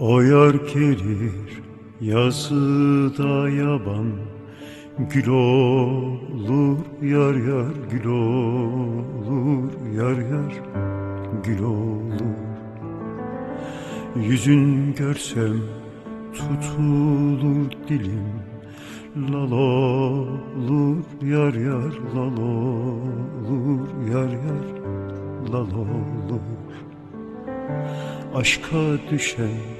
O yar gelir yazıda yaban. Gül olur yar yar gül olur yar yar gül olur. Yüzün görsem tutulur dilim. Lal olur yar yar lal olur yar yar lal olur. Aşka düşen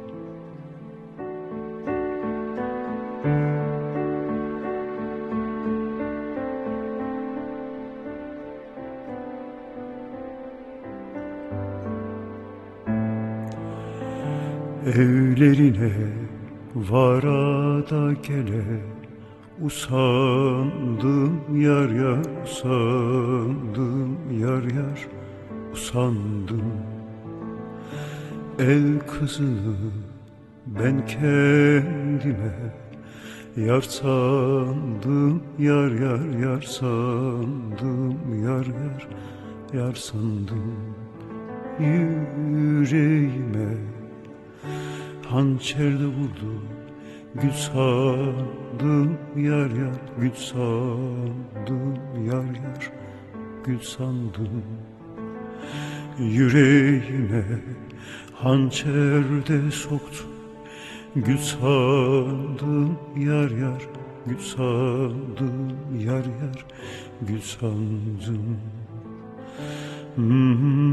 Evlerine varada gele Usandım yar yar usandım yar yar usandım. El kızını ben kendime Yar sandım yar yar yar sandım yar yar yar sandım. Yüreğime hançerde vurdu Gül sandım yar yar Gül sandım yar yar Gül sandım Yüreğime hançerde soktu Gül sandım yar yar Gül sandım yar yar Gül sandım Hmm.